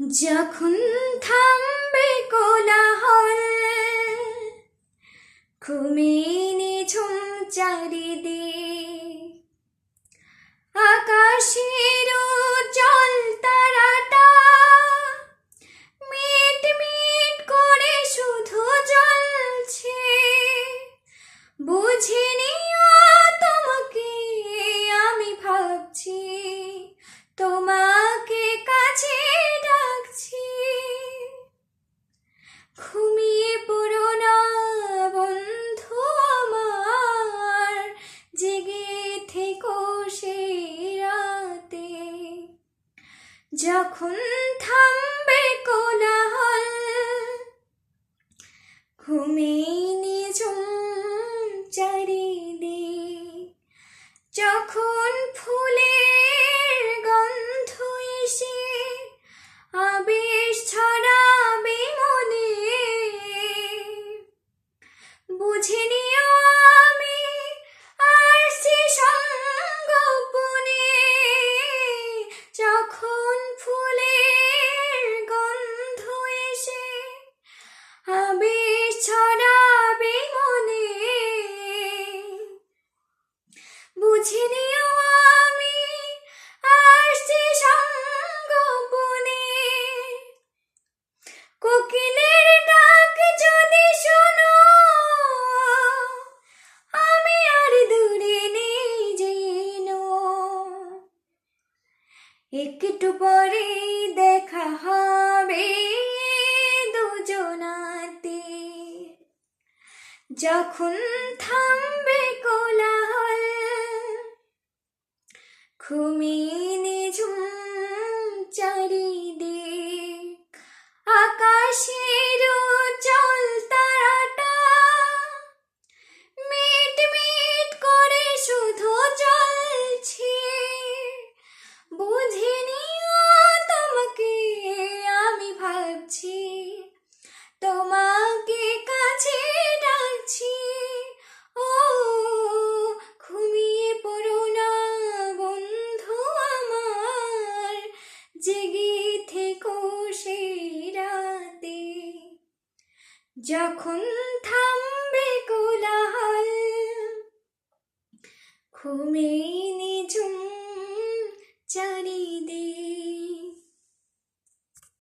যখন থামবে কোলাহল ঘুমিয়ে নিঝুম চারিদিক। আকাশের 这困คุ একটু পরে দেখা হবে দুজনাতে। যখন থামবে কোলাহল ঘুমিয়ে সেই রাতে যখন থামবে কোলাহল ঘুমে